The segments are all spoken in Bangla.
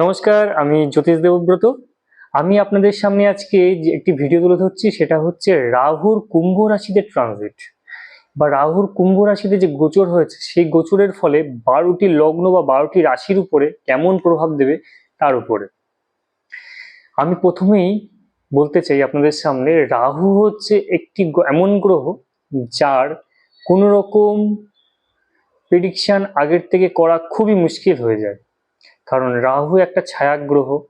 নমস্কার, আমি জ্যোতিষ দেবব্রত। আমি আপনাদের সামনে আজকে যে একটি ভিডিও তুলে ধরছি, সেটা হচ্ছে রাহুর কুম্ভ রাশিতে ট্রানজিট বা রাহুর কুম্ভ রাশিতে যে গোচর হয়েছে, সেই গোচরের ফলে বারোটি লগ্ন বা বারোটি রাশির উপরে কেমন প্রভাব দেবে তার উপরে। আমি প্রথমেই বলতে চাই আপনাদের সামনে, রাহু হচ্ছে একটি এমন গ্রহ যার কোনো রকম প্রেডিকশন আগের থেকে করা খুবই মুশকিল হয়ে যায়। কারণ রাহু একটা ছায়াগ্রহ।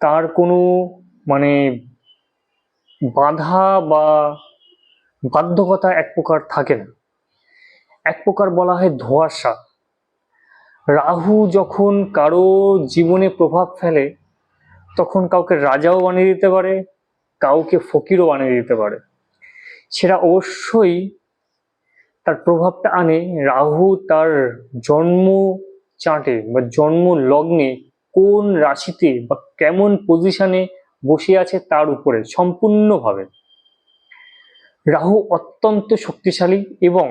তার কোনো মানে বাধা বা বাধ্যকতা এক প্রকার থাকে না। এক প্রকার বলা হয় ধোঁয়াশা। রাহু যখন কারও জীবনে প্রভাব ফেলে, তখন কাউকে রাজাও বানিয়ে দিতে পারে, কাউকে ফকিরও বানিয়ে দিতে পারে। সেটা অবশ্যই তার প্রভাবটা আনে। রাহু তার জন্ম চার্টে বা জন্ম লগ্নে কোন রাশিতে বা কেমন পজিশনে বসে আছে তার উপরে সম্পূর্ণভাবে। রাহু অত্যন্ত শক্তিশালী এবং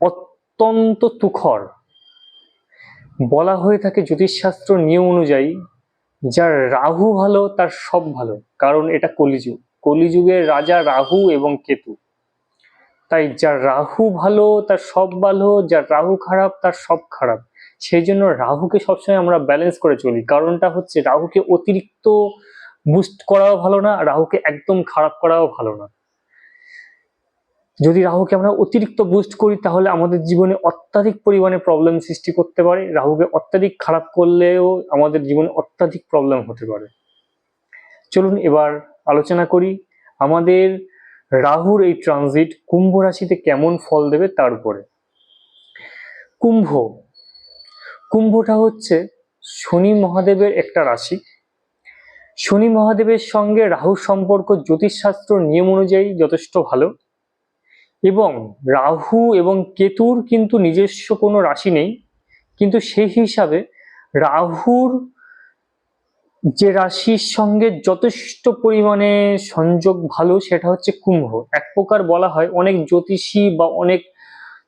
অত্যন্ত তুখর। বলা হয়ে থাকে জ্যোতিষশাস্ত্র নিয়ম অনুযায়ী যার রাহু ভালো, তার সব ভালো, কারণ এটা কলিযুগ। কলিযুগের রাজা রাহু এবং কেতু। তাই যার রাহু ভালো, তার সব ভালো, যার রাহু খারাপ, তার সব খারাপ। সেই জন্য রাহুকে সবসময় আমরা ব্যালেন্স করে চলি। কারণটা হচ্ছে রাহুকে অতিরিক্ত বুস্ট করাও ভালো না, রাহুকে একদম খারাপ করাও ভালো না। যদি রাহুকে আমরা অতিরিক্ত বুস্ট করি, তাহলে আমাদের জীবনে অত্যাধিক পরিমাণে প্রবলেম সৃষ্টি করতে পারে। রাহুকে অত্যাধিক খারাপ করলেও আমাদের জীবনে অত্যাধিক প্রবলেম হতে পারে। চলুন এবার আলোচনা করি, আমাদের রাহুর এই ট্রানজিট কুম্ভ রাশিতে কেমন ফল দেবে তার উপরে। কুম্ভ কুম্ভটা হচ্ছে শনি মহাদেবের একটা রাশি। শনি মহাদেবের সঙ্গে রাহুর সম্পর্ক জ্যোতিষশাস্ত্র নিয়ম অনুযায়ী যথেষ্ট ভালো এবং রাহু এবং কেতুর কিন্তু নিজস্ব কোনো রাশি নেই। কিন্তু সেই হিসাবে রাহুর যে রাশির সঙ্গে যথেষ্ট পরিমাণে সংযোগ ভালো সেটা হচ্ছে কুম্ভ। এক প্রকার বলা হয় অনেক জ্যোতিষী বা অনেক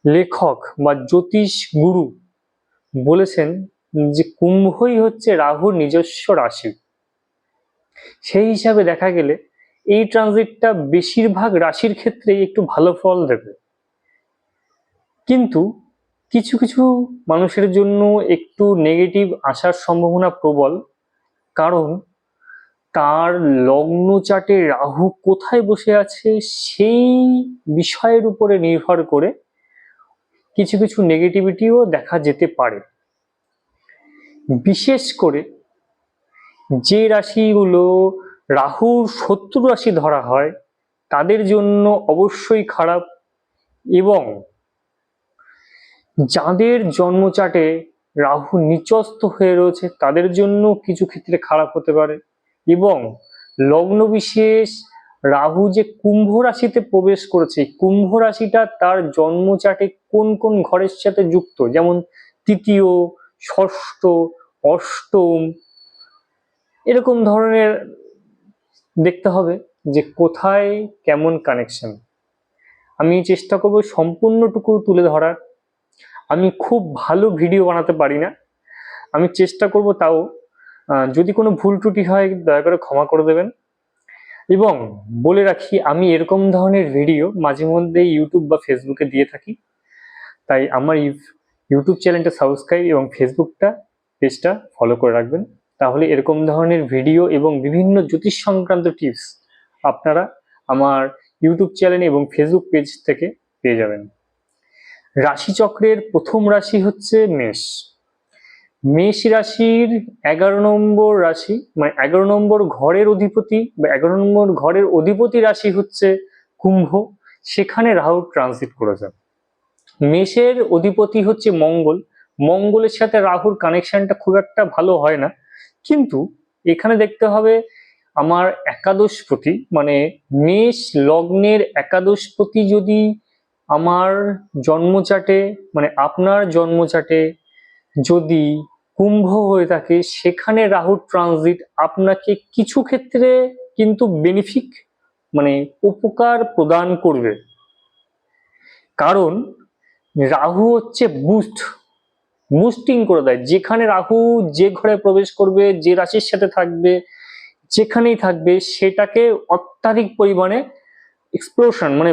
লেখক বা জ্যোতিষ গুরু বলেছেন যে কুম্ভই হচ্ছে রাহুর নিজস্ব রাশি। সেই হিসাবে দেখা গেলে এই ট্রানজিটটা বেশিরভাগ রাশির ক্ষেত্রেই একটু ভালো ফল দেবে। কিন্তু কিছু কিছু মানুষের জন্য একটু নেগেটিভ আসার সম্ভাবনা প্রবল, কারণ তার লগ্ন চাটে রাহু কোথায় বসে আছে সেই বিষয়ের উপরে নির্ভর করে কিছু কিছু নেগেটিভিটিও দেখা যেতে পারে। বিশেষ করে যে রাশিগুলো রাহুর শত্রু রাশি ধরা হয়, তাদের জন্য অবশ্যই খারাপ এবং যাদের জন্মচাটে রাহু নিচস্ত হয়ে রয়েছে, তাদের জন্য কিছু ক্ষেত্রে খারাপ হতে পারে এবং লগ্ন বিশেষ রাহু যে কুম্ভ রাশিতে প্রবেশ করেছে কুম্ভ রাশিটা তার জন্মচাটে কোন কোন ঘরের সাথে যুক্ত? যেমন তৃতীয়, ষষ্ঠ, অষ্টম, এরকম ধরনের দেখতে হবে যে কোথায় কেমন কানেকশন আমি চেষ্টা করব সম্পূর্ণটুকু তুলে ধরার। আমি খুব ভালো ভিডিও বানাতে পারি না। আমি চেষ্টা করব তাও। যদি কোনো ভুল ত্রুটি হয়, দয়া করে ক্ষমা করে দেবেন। এবং বলে রাখি, আমি এরকম ধরনের ভিডিও মাঝে মধ্যে ইউটিউব বা ফেসবুকে দিয়ে থাকি। তাই আমার ইউ- ইউটিউব চ্যানেলটা সাবস্ক্রাইব এবং ফেসবুকটা পেজটা ফলো করে রাখবেন। তাহলে এরকম ধরনের ভিডিও এবং বিভিন্ন জ্যোতিষ সংক্রান্ত টিপস আপনারা আমার ইউটিউব চ্যানেল এবং ফেসবুক পেজ থেকে পেয়ে যাবেন। রাশিচক্রের প্রথম রাশি হচ্ছে মেষ। মেষ রাশির এগারো নম্বর রাশি মানে এগারো নম্বর ঘরের অধিপতি বা এগারো নম্বর ঘরের অধিপতি রাশি হচ্ছে কুম্ভ। সেখানে রাহু ট্রানজিট করেছে। মেষের অধিপতি হচ্ছে মঙ্গল। মঙ্গলের সাথে রাহুর কানেকশনটা খুব একটা ভালো হয় না। কিন্তু এখানে দেখতে হবে আমার একাদশপতি মানে মেষ লগ্নের একাদশপতি যদি আমার জন্মচাটে মানে আপনার জন্মচাটে যদি কুম্ভ হয়ে থাকে, সেখানে রাহুর ট্রানজিট আপনাকে কিছু ক্ষেত্রে কিন্তু বেনিফিক মানে উপকার প্রদান করবে। কারণ রাহু হচ্ছে বুস্ট বুস্টিং করে দেয়। যেখানে রাহু যে ঘরে প্রবেশ করবে, যে রাশির সাথে থাকবে, যেখানেই থাকবে, সেটাকে অত্যাধিক পরিমাণে এক্সপ্লোশন মানে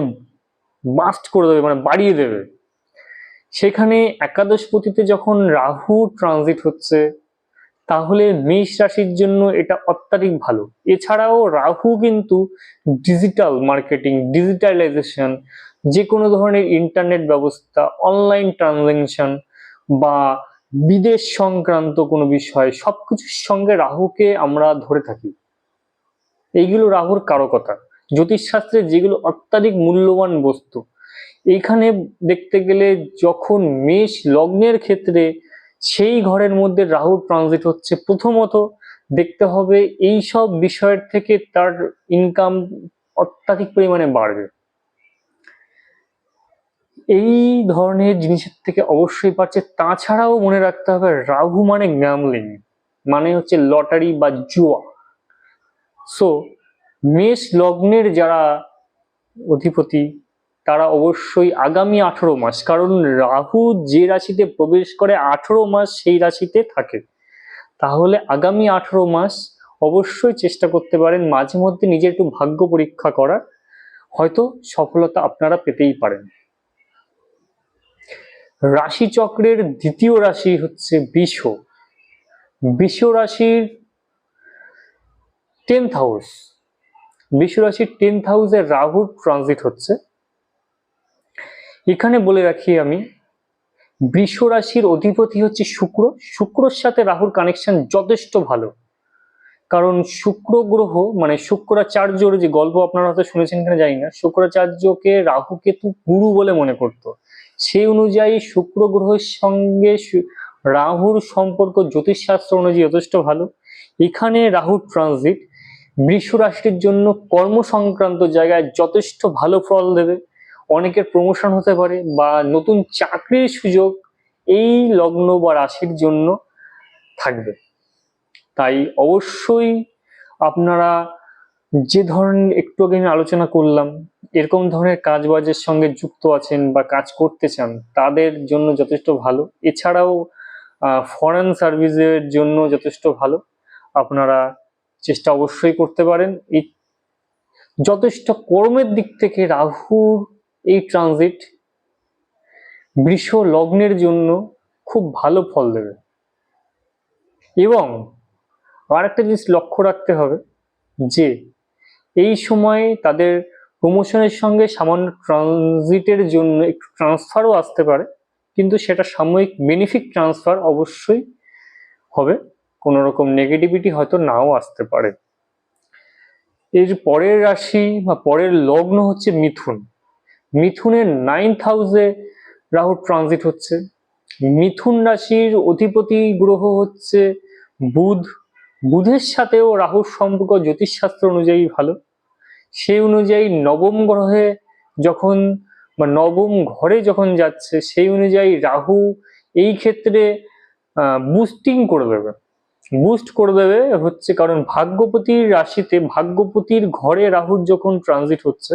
বাস্ট করে দেবে মানে বাড়িয়ে দেবে। সেখানে একাদশ পতিতে যখন রাহু ট্রানজিট হচ্ছে, তাহলে মেষ রাশির জন্য এটা অত্যাধিক ভালো। এছাড়াও রাহু কিন্তু ডিজিটাল মার্কেটিং ডিজিটালাইজেশন যে কোনো ধরনের ইন্টারনেট ব্যবস্থা অনলাইন ট্রানজ্যাকশন বা বিদেশ সংক্রান্ত কোনো বিষয়, সবকিছুর সঙ্গে রাহুকে আমরা ধরে থাকি। এইগুলো রাহুর কারকতা। জ্যোতিষশাস্ত্রে যেগুলো অত্যাধিক মূল্যবান বস্তু এইখানে দেখতে গেলে যখন মেষ লগ্নের ক্ষেত্রে সেই ঘরের মধ্যে রাহু ট্রানজিট হচ্ছে, প্রথমত দেখতে হবে এই সব বিষয়ের থেকে তার ইনকাম অত্যাধিক পরিমাণে বাড়বে। এই ধরনের জিনিসের থেকে অবশ্যই পাচ্ছে তাছাড়াও মনে রাখতে হবে, রাহু মানে গ্যামলিং মানে হচ্ছে লটারি বা জুয়া। সো মেষ লগ্নের যারা অধিপতি তারা অবশ্যই আগামী আঠারো মাস, কারণ রাহু যে রাশিতে প্রবেশ করে আঠারো মাস সেই রাশিতে থাকে। তাহলে আগামী আঠারো মাস অবশ্যই চেষ্টা করতে পারেন মাঝে মধ্যে নিজের একটু ভাগ্য পরীক্ষা করার। হয়তো সফলতা আপনারা পেতেই পারেন। রাশি চক্রের দ্বিতীয় রাশি হচ্ছে বিষ বিষ রাশির টেন্থ হাউস বিষ রাশির টেন্থ হাউসে রাহুর ট্রানজিট হচ্ছে। এখানে বলে রাখি আমি, বৃষ রাশির অধিপতি হচ্ছে শুক্র। শুক্রর সাথে রাহুর কানেকশন যথেষ্ট ভালো। কারণ শুক্র গ্রহ মানে শুক্রাচার্যর যে গল্প আপনারা হয়তো শুনেছেন কিনা জানি না, শুক্রাচার্যকে রাহু কেতু গুরু বলে মনে করত। সেই অনুযায়ী শুক্র গ্রহের সঙ্গে রাহুর সম্পর্ক জ্যোতিষশাস্ত্র অনুযায়ী যথেষ্ট ভালো। এখানে রাহুর ট্রানজিট বৃষ রাশির জন্য কর্ম সংক্রান্ত জায়গায় যথেষ্ট ভালো ফল দেবে। অনেকের প্রমোশন হতে পারে বা নতুন চাকরির সুযোগ এই লগ্ন বা রাশির জন্য থাকবে। তাই অবশ্যই আপনারা যে ধরনের একটু আগে আলোচনা করলাম, এরকম ধরনের কাজ বাজের সঙ্গে যুক্ত আছেন বা কাজ করতে চান, তাদের জন্য যথেষ্ট ভালো। এছাড়াও ফরেন সার্ভিসের জন্য যথেষ্ট ভালো। আপনারা চেষ্টা অবশ্যই করতে পারেন। এই যথেষ্ট কর্মের দিক থেকে রাহুর এই ট্রানজিট বৃষ লগ্নের জন্য খুব ভালো ফল দেবে। এবং আর একটা জিনিস লক্ষ্য রাখতে হবে যে, এই সময় তাদের প্রমোশনের সঙ্গে সামান্য ট্রানজিটের জন্য একটু ট্রান্সফারও আসতে পারে, কিন্তু সেটা সাময়িক বেনিফিট ট্রান্সফার অবশ্যই হবে। কোনো রকম নেগেটিভিটি হয়তো নাও আসতে পারে। এর পরের রাশি বা পরের লগ্ন হচ্ছে মিথুন। মিথুনের নাইন্থ হাউসে রাহু ট্রানজিট হচ্ছে। মিথুন রাশির অধিপতি গ্রহ হচ্ছে বুধ। বুধের সাথেও রাহুর সম্পর্ক জ্যোতিষশাস্ত্র অনুযায়ী ভালো। সেই অনুযায়ী নবম গ্রহে যখন বা নবম ঘরে যখন যাচ্ছে, সেই অনুযায়ী রাহু এই ক্ষেত্রে বুস্টিং করে দেবে। বুস্ট করে দেবে হচ্ছে কারণ ভাগ্যপতির রাশিতে ভাগ্যপতির ঘরে রাহুর যখন ট্রানজিট হচ্ছে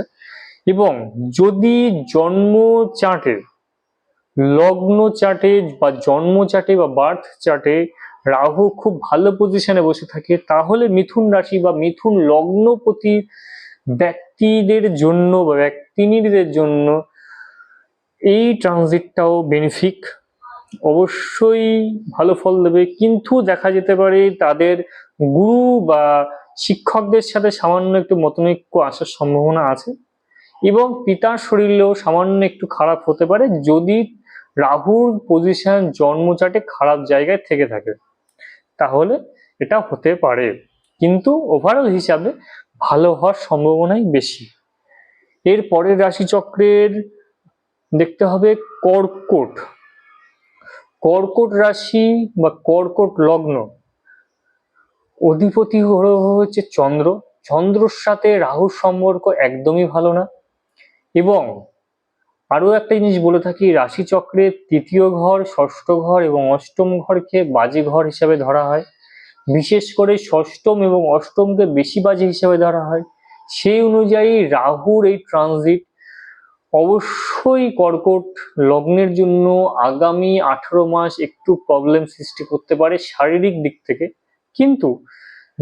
এবং যদি জন্ম চার্টে লগ্ন চার্টে বা জন্ম চার্টে বা বার্থ চার্টে রাহু খুব ভালো পজিশনে বসে থাকে, তাহলে মিথুন রাশি বা মিথুন লগ্নপতি ব্যক্তিদের জন্য বা ব্যক্তিনীদের জন্য এই ট্রানজিটটাও বেনিফিক অবশ্যই ভালো ফল দেবে, কিন্তু দেখা যেতে পারে তাদের গুরু বা শিক্ষকদের সাথে সামান্য একটু মতনৈক্য আসার সম্ভাবনা আছে। এবং পিতার শরীরেও সামান্য একটু খারাপ হতে পারে যদি রাহুর পজিশন জন্মচাটে খারাপ জায়গায় থেকে থাকে। তাহলে এটা হতে পারে। কিন্তু ওভারঅল হিসাবে ভালো হওয়ার সম্ভাবনাই বেশি। এর পরের রাশিচক্রের দেখতে হবে কর্কট। কর্কট রাশি বা কর্কট লগ্ন। অধিপতি হচ্ছে চন্দ্র। চন্দ্রর সাথে রাহুর সম্পর্ক একদমই ভালো না। এবং আরও একটা জিনিস বলে থাকি রাশিচক্রের তৃতীয় ঘর, ষষ্ঠ ঘর এবং অষ্টম ঘরকে বাজে ঘর হিসাবে ধরা হয়। বিশেষ করে ষষ্ঠম এবং অষ্টমকে বেশি বাজে হিসাবে ধরা হয়। সেই অনুযায়ী রাহুর এই ট্রানজিট অবশ্যই কর্কট লগ্নের জন্য আগামী আঠারো মাস একটু প্রবলেম সৃষ্টি করতে পারে শারীরিক দিক থেকে। কিন্তু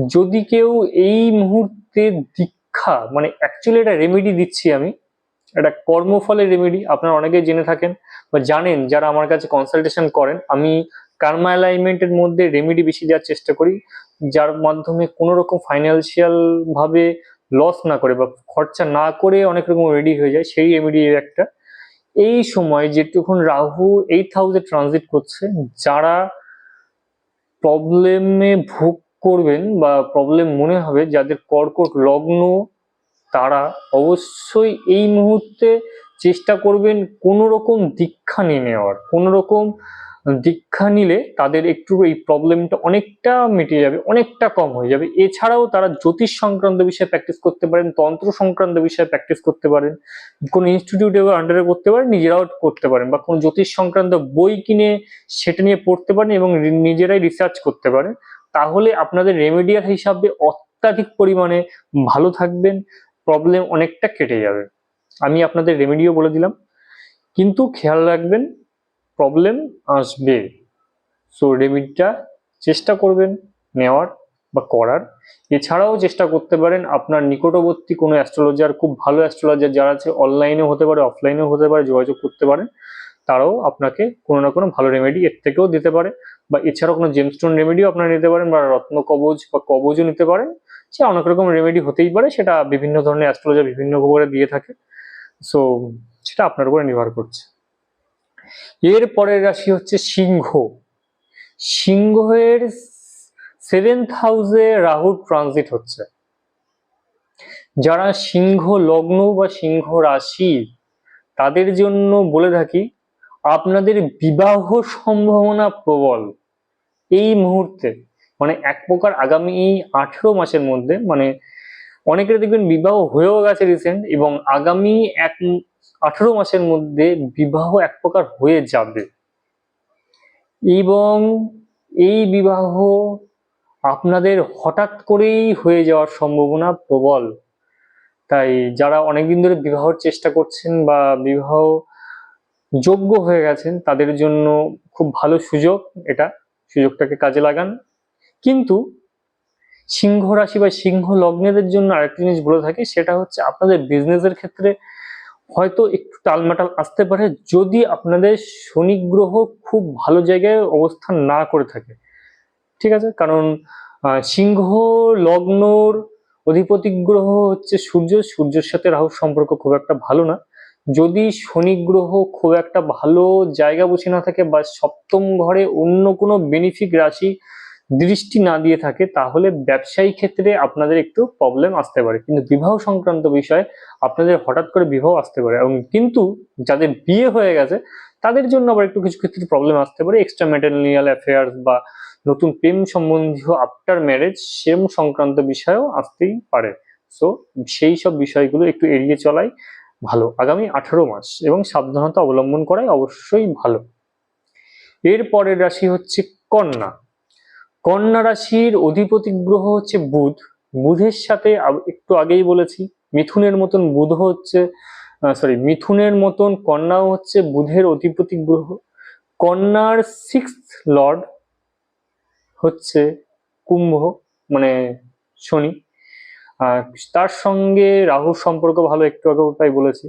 যদি কেউ এই মুহূর্তে দীক্ষা মানে অ্যাকচুয়ালি এটা রেমেডি দিচ্ছি আমি এটা কর্মফলের রেমেডি আপনারা অনেকেই জেনে থাকেন বা জানেন যারা আমার কাছে কনসালটেশন করেন, আমি কার্মা অ্যালাইনমেন্টের মধ্যে রেমেডি বেশি দেওয়ার চেষ্টা করি, যার মাধ্যমে কোনো রকম ফাইন্যান্সিয়াল ভাবে লস না করে বা খরচা না করে অনেক রকম রেডি হয়ে যায়, সেই রেমেডি একটা। এই সময় যেটুকুন রাহু এইট হাউসে ট্রানজিট করছে, যারা প্রবলেমে ভোগ করবেন বা প্রবলেম মনে হবে, যাদের কর্কট লগ্ন তারা অবশ্যই এই মুহূর্তে চেষ্টা করবেন কোনো রকম দীক্ষা নিয়ে নেওয়ার। কোনো রকম দীক্ষা নিলে তাদের একটু এই প্রবলেমটা অনেকটা মিটে যাবে, অনেকটা কম হয়ে যাবে। এছাড়াও তারা জ্যোতিষ সংক্রান্ত বিষয়ে প্র্যাকটিস করতে পারেন, তন্ত্র সংক্রান্ত বিষয়ে প্র্যাকটিস করতে পারেন, কোনো ইনস্টিটিউটে আন্ডারে করতে পারেন, নিজেরাও করতে পারেন বা কোনো জ্যোতিষ সংক্রান্ত বই কিনে সেটা নিয়ে পড়তে পারেন এবং নিজেরাই রিসার্চ করতে পারেন। তাহলে আপনাদের রেমেডিয়াল হিসাবে অত্যাধিক পরিমাণে ভালো থাকবেন। প্রবলেম অনেকটা কেটে যাবে। আমি আপনাদের রেমেডিও বলে দিলাম। কিন্তু খেয়াল রাখবেন প্রবলেম আসবে। সো রেমিডিটা চেষ্টা করবেন নেওয়ার বা করার। এছাড়াও চেষ্টা করতে পারেন আপনার নিকটবর্তী কোনো অ্যাস্ট্রোলজার খুব ভালো অ্যাস্ট্রোলজার যারা আছে অনলাইনেও হতে পারে অফলাইনেও হতে পারে, যোগাযোগ করতে পারেন। তারাও আপনাকে কোনো না কোনো ভালো রেমেডি এর থেকেও দিতে পারে। বা এছাড়াও কোনো জেমস্টোন রেমেডিও আপনারা নিতে পারেন বা রত্ন কবজ বা কবজও নিতে পারেন। সে অনেক রকম রেমেডি হতেই পারে। সেটা বিভিন্ন ধরনের অ্যাস্ট্রোলজার বিভিন্ন করে দিয়ে থাকে। সো সেটা আপনার উপরে নির্ভর করছে। এর পরের রাশি হচ্ছে সিংহ। সিংহের সেভেন্থ হাউসে রাহুর ট্রানজিট হচ্ছে। যারা সিংহ লগ্ন বা সিংহ রাশি, তাদের জন্য বলে থাকি, আপনাদের বিবাহ সম্ভাবনা প্রবল। এই মুহূর্তে মানে এক প্রকার আগামী আঠেরো মাসের মধ্যে মানে অনেকের দেখবেন বিবাহ হয়েও গেছে রিসেন্ট এবং আগামী এক আঠেরো মাসের মধ্যে বিবাহ এক প্রকার হয়ে যাবে। এবং এই বিবাহ আপনাদের হঠাৎ করেই হয়ে যাওয়ার সম্ভাবনা প্রবল। তাই যারা অনেকদিন ধরে বিবাহর চেষ্টা করছেন বা বিবাহ যোগ্য হয়ে গেছেন, তাদের জন্য খুব ভালো সুযোগ এটা। সুযোগটাকে কাজে লাগান। কিন্তু সিংহ রাশি বা সিংহ লগ্নেদের জন্য আরেকটি জিনিস বলে থাকি, সেটা হচ্ছে আপনাদের বিজনেসের ক্ষেত্রে হয়তো একটু টালমাটাল আসতে পারে যদি আপনাদের শনি গ্রহ খুব ভালো জায়গায় অবস্থান না করে থাকে। ঠিক আছে? কারণ সিংহ লগ্নর অধিপতি গ্রহ হচ্ছে সূর্য, সূর্যের সাথে রাহুর সম্পর্ক খুব একটা ভালো না। যদি শনি গ্রহ খুব একটা ভালো জায়গা বসে না থাকে বা সপ্তম ঘরে অন্য কোনো বেনিফিক রাশি দৃষ্টি না দিয়ে থাকে, তাহলে ব্যবসায়ী ক্ষেত্রে আপনাদের একটু প্রবলেম আসতে পারে। কিন্তু বিবাহ সংক্রান্ত বিষয়ে আপনাদের হঠাৎ করে বিবাহ আসতে পারে এবং কিন্তু যাদের বিয়ে হয়ে গেছে, তাদের জন্য আবার একটু কিছু ক্ষেত্রে প্রবলেম আসতে পারে। এক্সট্রা ম্যাটেরিয়াল অ্যাফেয়ার্স বা নতুন প্রেম সম্বন্ধীয় আফটার ম্যারেজ সেম সংক্রান্ত বিষয়েও আসতেই পারে। সো সেই সব বিষয়গুলো একটু এড়িয়ে চলাই ভালো। আগামী আঠারো মাস এবং সাবধানতা অবলম্বন করাই অবশ্যই ভালো। এর পরের রাশি হচ্ছে কন্যা। কন্যা রাশির অধিপতি গ্রহ হচ্ছে বুধ। বুধের সাথে একটু আগেই বলেছি, মিথুনের মতন বুধ হচ্ছে সরি মিথুনের মতন কন্যাও হচ্ছে বুধের অধিপতি গ্রহ। কন্যার সিক্স লর্ড হচ্ছে কুম্ভ মানে শনি। তার সঙ্গে রাহুর সম্পর্ক ভালো, একটু আগে তাই বলেছি।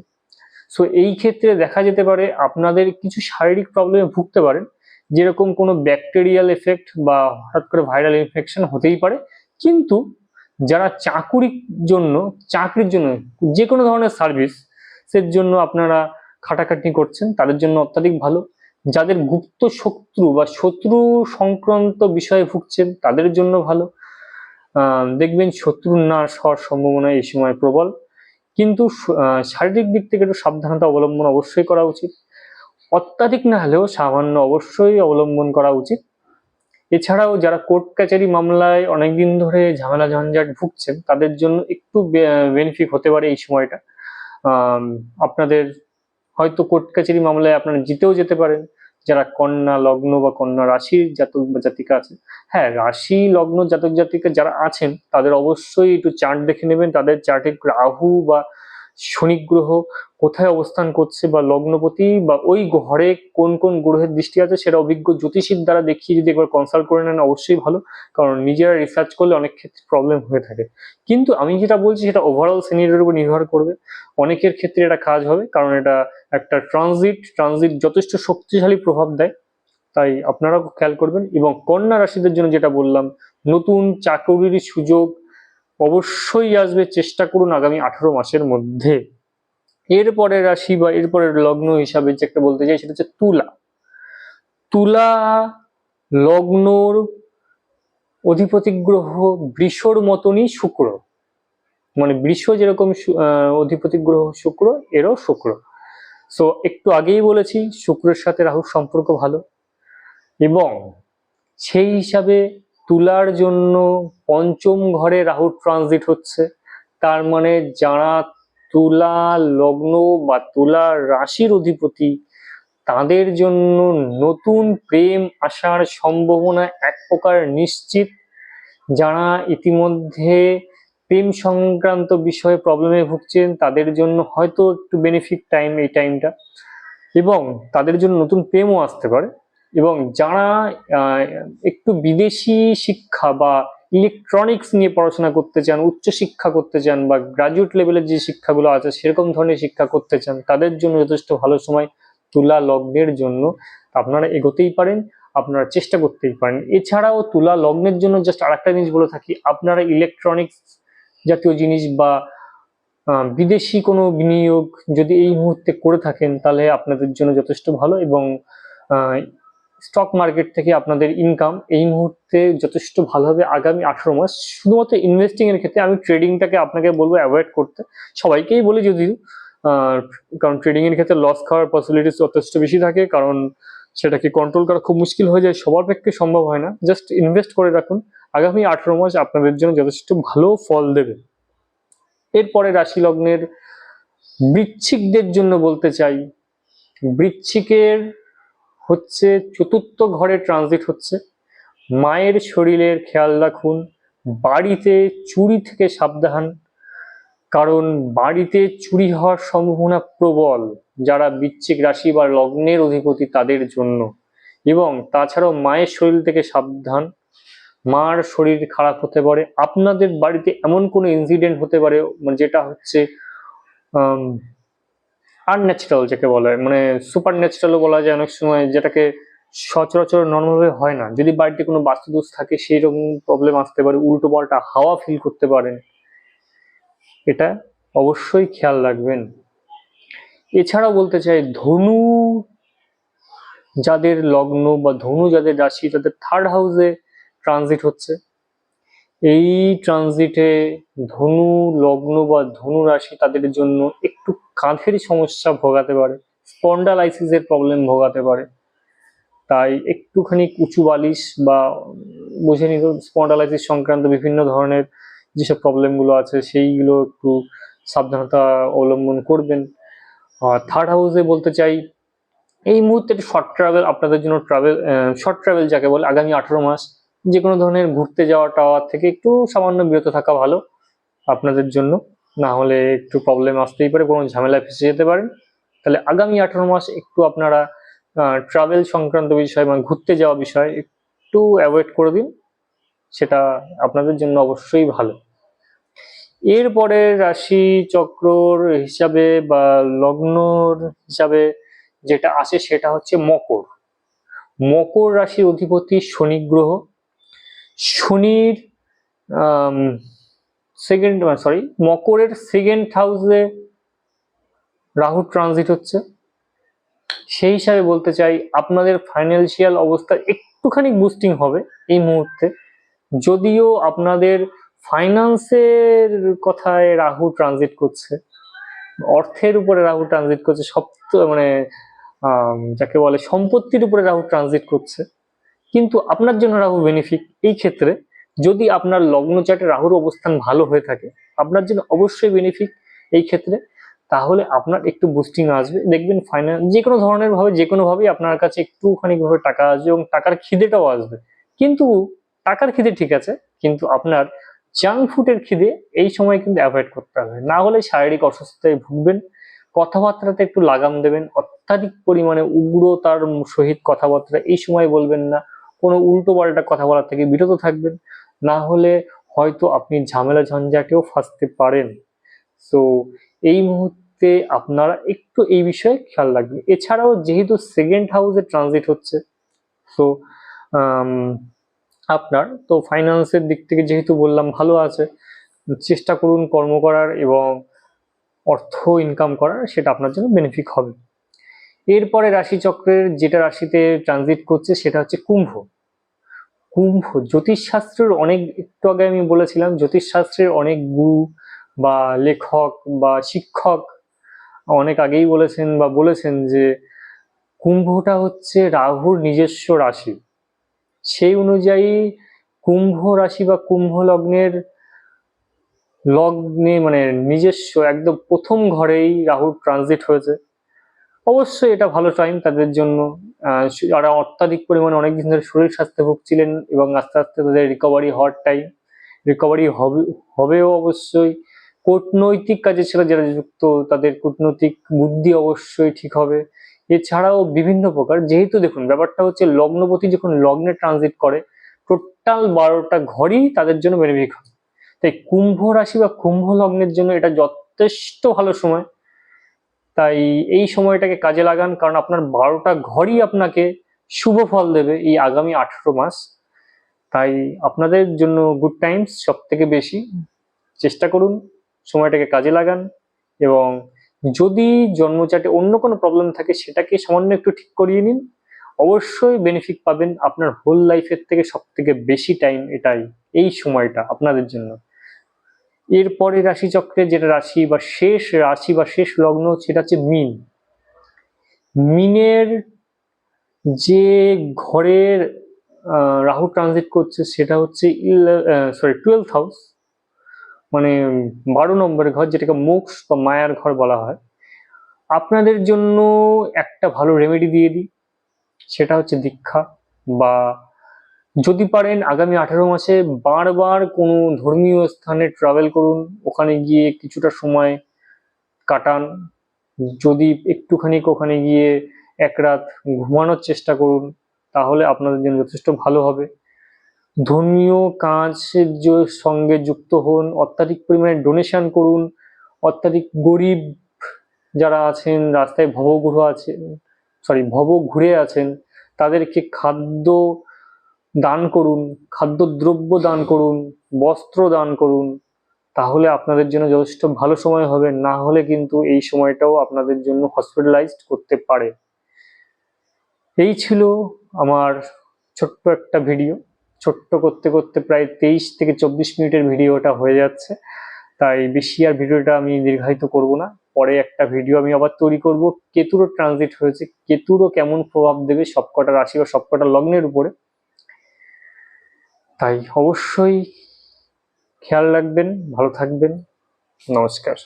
সো এই ক্ষেত্রে দেখা যেতে পারে আপনাদের কিছু শারীরিক প্রবলেমে ভুগতে পারেন। যেরকম কোনো ব্যাকটেরিয়াল এফেক্ট বা হঠাৎ করে ভাইরাল ইনফেকশন হতেই পারে, কিন্তু যারা চাকুরির জন্য, চাকরির জন্য যে কোনো ধরনের সার্ভিস এর জন্য আপনারা খাটাখাটনি করছেন, তাদের জন্য অত্যাধিক ভালো। যাদের গুপ্ত শত্রু বা শত্রু সংক্রান্ত বিষয়ে ভুগছেন, তাদের জন্য ভালো। দেখবেন শত্রুর নাশ হওয়ার সম্ভাবনা এই সময় প্রবল। কিন্তু শারীরিক দিক থেকে একটু সাবধানতা অবলম্বন অবশ্যই করা উচিত। অত্যাধিক না হলেও সামান্য অবশ্যই অবলম্বন করা উচিত। এছাড়াও যারা কোর্ট কাচারি মামলায় অনেকদিন ধরে ঝামেলা ঝঞ্ঝাট ভুগছেন, তাদের জন্য একটু বেনিফিট হতে পারে এই সময়টা। আপনাদের হয়তো কোর্ট কাচারি মামলায় আপনারা জিতেও যেতে পারেন। যারা কন্যা, লগ্ন বা কন্যা রাশির জাতক বা জাতিকা আছে হ্যাঁ রাশি, লগ্ন, জাতক, জাতিকা যারা আছেন, তাদের অবশ্যই একটু চার্ট দেখে নেবেন। তাদের চার্টে রাহু বা শনি গ্রহ কোথায় অবস্থান করছে বা লগ্নপতি বা ওই ঘরে কোন কোন গ্রহের দৃষ্টি আছে সেটা অভিজ্ঞ জ্যোতিষীর দ্বারা দেখিয়ে যদি একবার কনসাল্ট করে নেন, অবশ্যই ভালো। কারণ নিজেরা রিসার্চ করলে অনেক ক্ষেত্রে প্রবলেম হয়ে থাকে। কিন্তু আমি যেটা বলছি সেটা ওভারঅল সিনিয়রের উপর নির্ভর করবে। অনেকের ক্ষেত্রে এটা কাজ হবে, কারণ এটা একটা ট্রানজিট ট্রানজিট যথেষ্ট শক্তিশালী প্রভাব দেয়। তাই আপনারাও খেয়াল করবেন। এবং কন্যা রাশিদের জন্য যেটা বললাম, নতুন চাকরির সুযোগ অবশ্যই আসবে, চেষ্টা করুন আগামী আঠারো মাসের মধ্যে। এরপরের রাশি বা এরপরের লগ্ন হিসাবে যে একটা বলতে চাই সেটা হচ্ছে তুলা। তুলা লগ্নর অধিপতি গ্রহ বৃষর মতনই শুক্র। মানে বৃষ যেরকম অধিপতি গ্রহ শুক্র, এরও শুক্র। সো একটু আগেই বলেছি, শুক্রের সাথে রাহুর সম্পর্ক ভালো। এবং সেই হিসাবে তুলার জন্য পঞ্চম ঘরে রাহুর ট্রানজিট হচ্ছে। তার মানে যারা তুলা লগ্ন বা তুলা রাশির অধিপতি, তাদের জন্য নতুন প্রেম আসার সম্ভাবনা এক প্রকার নিশ্চিত। যারা ইতিমধ্যে প্রেম সংক্রান্ত বিষয়ে প্রবলেমে ভুগছেন, তাদের জন্য হয়তো একটু বেনিফিট টাইম এই টাইমটা এবং তাদের জন্য নতুন প্রেমও আসতে পারে। এবং যারা একটু বিদেশি শিক্ষা বা ইলেকট্রনিক্স নিয়ে পড়াশোনা করতে চান, উচ্চ শিক্ষা করতে চান বা গ্রাজুয়েট লেভেলের যে শিক্ষাগুলো আছে, সেরকম ধরনের শিক্ষা করতে চান, তাদের জন্য যথেষ্ট ভালো সময় তুলা লগ্নের জন্য আপনারা এগোতেই পারেন, আপনারা চেষ্টা করতেই পারেন। এছাড়াও তুলা লগ্নের জন্য জাস্ট আরেকটা জিনিস বলে থাকি, আপনারা ইলেকট্রনিক্স জাতীয় জিনিস বা বিদেশি কোনো বিনিয়োগ যদি এই মুহূর্তে করে থাকেন, তাহলে আপনাদের জন্য যথেষ্ট ভালো এবং স্টক মার্কেট থেকে আপনাদের ইনকাম এই মুহূর্তে যথেষ্ট ভালো হবে আগামী আঠারো মাস, শুধুমাত্র ইনভেস্টিং এর ক্ষেত্রে আমি ট্রেডিংটাকে আপনাকে বলব অ্যাভয়েড করতে। সবাইকেই বলি যদিও কারণ ট্রেডিং এর ক্ষেত্রে লস খাওয়ার পসিবিলিটিস যথেষ্ট বেশি থাকে, কারণ সেটাকে কন্ট্রোল করা খুব মুশকিল হয়ে যায়, সবার পক্ষে সম্ভব হয় না। জাস্ট ইনভেস্ট করে রাখুন, আগামী আঠারো মাস আপনাদের জন্য যথেষ্ট ভালো ফল দেবে। এরপরে রাশি লগ্নের বৃশ্চিকদের জন্য বলতে চাই। বৃশ্চিকের হচ্ছে চতুর্থ ঘরে ট্রানজিট হচ্ছে। মায়ের শরীরের খেয়াল রাখুন, বাড়িতে চুরি থেকে সাবধান, কারণ বাড়িতে চুরি হওয়ার সম্ভাবনা প্রবল, যারা বৃশ্চিক রাশি বা লগ্নের অধিপতি তাদের জন্য। এবং তাছাড়াও মায়ের শরীর থেকে সাবধান, মার শরীর খারাপ হতে পারে। আপনাদের বাড়িতে এমন কোনো ইনসিডেন্ট হতে পারে, যেটা হচ্ছে আনন্যাচারাল যাকে বলা হয় মানে সুপার ন্যাচারালও বলা যায় অনেক সময়, যেটাকে সচরাচর নর্মালভাবে হয় না। যদি বাড়িতে কোনো বাস্তুদোষ থাকে সেই রকম প্রবলেম আসতে পারে, উল্টো পাল্টা হাওয়া ফিল করতে পারেন। এটা অবশ্যই খেয়াল রাখবেন। এছাড়াও বলতে চাই, ধনু যাদের লগ্ন বা ধনু যাদের রাশি, তাদের থার্ড হাউসে ট্রানজিট হচ্ছে। এই ট্রানজিটে ধনু, লগ্ন বা ধনু রাশি তাদের জন্য একটু কাঁধের সমস্যা ভোগাতে পারে স্পন্ডালাইসিসের প্রবলেম ভোগাতে পারে। তাই একটুখানি উঁচু বালিশ বা বুঝে নিত স্পন্ডালাইসিস সংক্রান্ত বিভিন্ন ধরনের যেসব প্রবলেমগুলো আছে সেইগুলো একটু সাবধানতা অবলম্বন করবেন। আর থার্ড হাউসে বলতে চাই, এই মুহূর্তে শর্ট ট্রাভেল আপনাদের জন্য ট্রাভেল শর্ট ট্রাভেল যাকে বলে আগামী আঠারো মাস যে কোনো ধরনের ঘুরতে যাওয়া টাওয়ার থেকে একটু সামান্য বিরত থাকা ভালো আপনাদের জন্য। না হলে একটু প্রবলেম আসতেই পারে, কোনো ঝামেলা ফেসে যেতে পারেন তাহলে আগামী আঠারো মাস একটু আপনারা ট্রাভেল সংক্রান্ত বিষয় মানে ঘুরতে যাওয়া বিষয় একটু অ্যাভয়েড করে দিন। সেটা আপনাদের জন্য অবশ্যই ভালো। এরপরে রাশি চক্রর হিসাবে বা লগ্নর হিসাবে যেটা আসে সেটা হচ্ছে মকর। মকর রাশির অধিপতি শনি গ্রহ। শনির সেকেন্ড সরি মকরের সেকেন্ড হাউসে রাহু ট্রানজিট হচ্ছে। সেই হিসাবে বলতে চাই, আপনাদের ফাইন্যান্সিয়াল অবস্থা একটুখানি বুস্টিং হবে এই মুহূর্তে। যদিও আপনাদের ফাইন্যান্সের কথায় রাহু ট্রানজিট করছে, অর্থের উপরে রাহু ট্রানজিট করছে সব মানে যাকে বলে সম্পত্তির উপরে রাহু ট্রানজিট করছে। কিন্তু আপনার জন্য রাহু বেনিফিট এই ক্ষেত্রে যদি আপনার লগ্ন চার্টে রাহুর অবস্থান ভালো হয়ে থাকে, আপনার জন্য অবশ্যই বেনিফিট এই ক্ষেত্রে। তাহলে আপনার একটু বুস্টিং আসবে। দেখবেন ফাইন্যান্স যে কোনো ধরনের ভাবে যে কোনো ভাবেই আপনার কাছে একটুখানি ভাবে টাকা আসবে এবং টাকার খিদেটাও আসবে। কিন্তু টাকার খিদে ঠিক আছে, কিন্তু আপনার জাঙ্ক ফুডের খিদে এই সময় কিন্তু অ্যাভয়েড করতে হবে। না হলে শারীরিক অসুস্থতায় ভুগবেন, কথাবার্তাতে একটু লাগাম দেবেন, অত্যাধিক পরিমাণে উগ্রতার সহিত কথাবার্তা এই সময় বলবেন না। কোনো উল্টো পাল্টা কথা বলার থেকে বিরত থাকবেন। না হলে হয়তো আপনি ঝামেলা ঝঞ্ঝাটেও ফাঁসতে পারেন। সো এই মুহূর্তে আপনারা একটু এই বিষয়ে খেয়াল রাখবেন। এছাড়াও যেহেতু সেকেন্ড হাউসে ট্রানজিট হচ্ছে সো আপনার, তো ফাইন্যান্সের দিক থেকে যেহেতু বললাম ভালো আছে, চেষ্টা করুন কর্ম করার এবং অর্থ ইনকাম করার, সেটা আপনার জন্য বেনিফিট হবে। এরপরে রাশিচক্রের যেটা রাশিতে ট্রানজিট করছে সেটা হচ্ছে কুম্ভ। কুম্ভ, জ্যোতিষশাস্ত্রের অনেক, একটু আগে আমি বলেছিলাম, জ্যোতিষশাস্ত্রের অনেক গুরু বা লেখক বা শিক্ষক অনেক আগেই বলেছেন বা বলেছেন যে কুম্ভটা হচ্ছে রাহুর নিজস্ব রাশি। সেই অনুযায়ী কুম্ভ রাশি বা কুম্ভ লগ্নের লগ্নে মানে নিজস্ব একদম প্রথম ঘরেই রাহুর ট্রানজিট হয়েছে। অবশ্যই এটা ভালো টাইম তাদের জন্য। যারা অত্যাধিক পরিমাণে অনেকদিন ধরে শরীর স্বাস্থ্যে ভুগছিলেন এবং আস্তে আস্তে তাদের রিকভারি হওয়ার টাইম রিকভারি হবে, হবেও অবশ্যই। কূটনৈতিক কাজের সাথে যারা যুক্ত, তাদের কূটনৈতিক বুদ্ধি অবশ্যই ঠিক হবে। এছাড়াও বিভিন্ন প্রকার, যেহেতু দেখুন, ব্যাপারটা হচ্ছে লগ্নপতি যখন লগ্নে ট্রানজিট করে টোটাল বারোটা ঘরই তাদের জন্য বেনিফিট হয় তাই কুম্ভ রাশি বা কুম্ভ লগ্নের জন্য এটা যথেষ্ট ভালো সময়। তাই এই সময়টাকে কাজে লাগান, কারণ আপনার বারোটা ঘরই আপনাকে শুভ ফল দেবে এই আগামী আঠেরো মাস। তাই আপনাদের জন্য গুড টাইমস সব থেকে বেশি। চেষ্টা করুন, সময়টাকে কাজে লাগান এবং যদি জন্মচাটে অন্য কোনো প্রবলেম থাকে সেটাকে সামান্য একটু ঠিক করিয়ে নিন। অবশ্যই বেনিফিট পাবেন আপনার হোল লাইফের থেকে সব থেকে বেশি টাইম এটাই, এই সময়টা আপনাদের জন্য। এরপরে রাশিচক্রে যেটা রাশি বা শেষ রাশি বা শেষ লগ্ন, সেটা হচ্ছে মিন। মিনের যে ঘরের রাহু ট্রানজিট করছে, সেটা হচ্ছে সরি টুয়েলভ হাউস মানে বারো নম্বরের ঘর, যেটাকে মোক্ষ বা মায়ার ঘর বলা হয়। আপনাদের জন্য একটা ভালো রেমেডি দিয়ে দিই, সেটা হচ্ছে দীক্ষা বা যদি পারেন আগামী আঠেরো মাসে বারবার কোনো ধর্মীয় স্থানে ট্রাভেল করুন, ওখানে গিয়ে কিছুটা সময় কাটান। যদি একটুখানি ওখানে গিয়ে এক রাত ঘুমানোর চেষ্টা করুন, তাহলে আপনাদের জন্য যথেষ্ট ভালো হবে। ধর্মীয় কাজের সঙ্গে যুক্ত হন, অত্যাধিক পরিমাণে ডোনেশন করুন। অত্যাধিক গরিব যারা আছেন, রাস্তায় ভবঘুরে আছেন সরি ভব ঘুরে আছেন, তাদেরকে খাদ্য দান করুন, খাদ্যদ্রব্য দান করুন, বস্ত্র দান করুন, তাহলে আপনাদের জন্য যথেষ্ট ভালো সময় হবে। না হলে কিন্তু এই সময়টাও আপনাদের জন্য হসপিটালাইজড করতে পারে। এই ছিল আমার ছোট্ট একটা ভিডিও ছোট্ট করতে করতে প্রায় তেইশ থেকে চব্বিশ মিনিটের ভিডিওটা হয়ে যাচ্ছে। তাই বেশি আর ভিডিওটা আমি দীর্ঘায়িত করব না। পরে একটা ভিডিও আমি আবার তৈরি করব। কেতুরও ট্রানজিট হয়েছে। কেতুরও কেমন প্রভাব দেবে সবকটা রাশি বা সবকটা লগ্নের উপরে? তাই অবশ্যই খেয়াল রাখবেন ভালো থাকবেন। নমস্কার।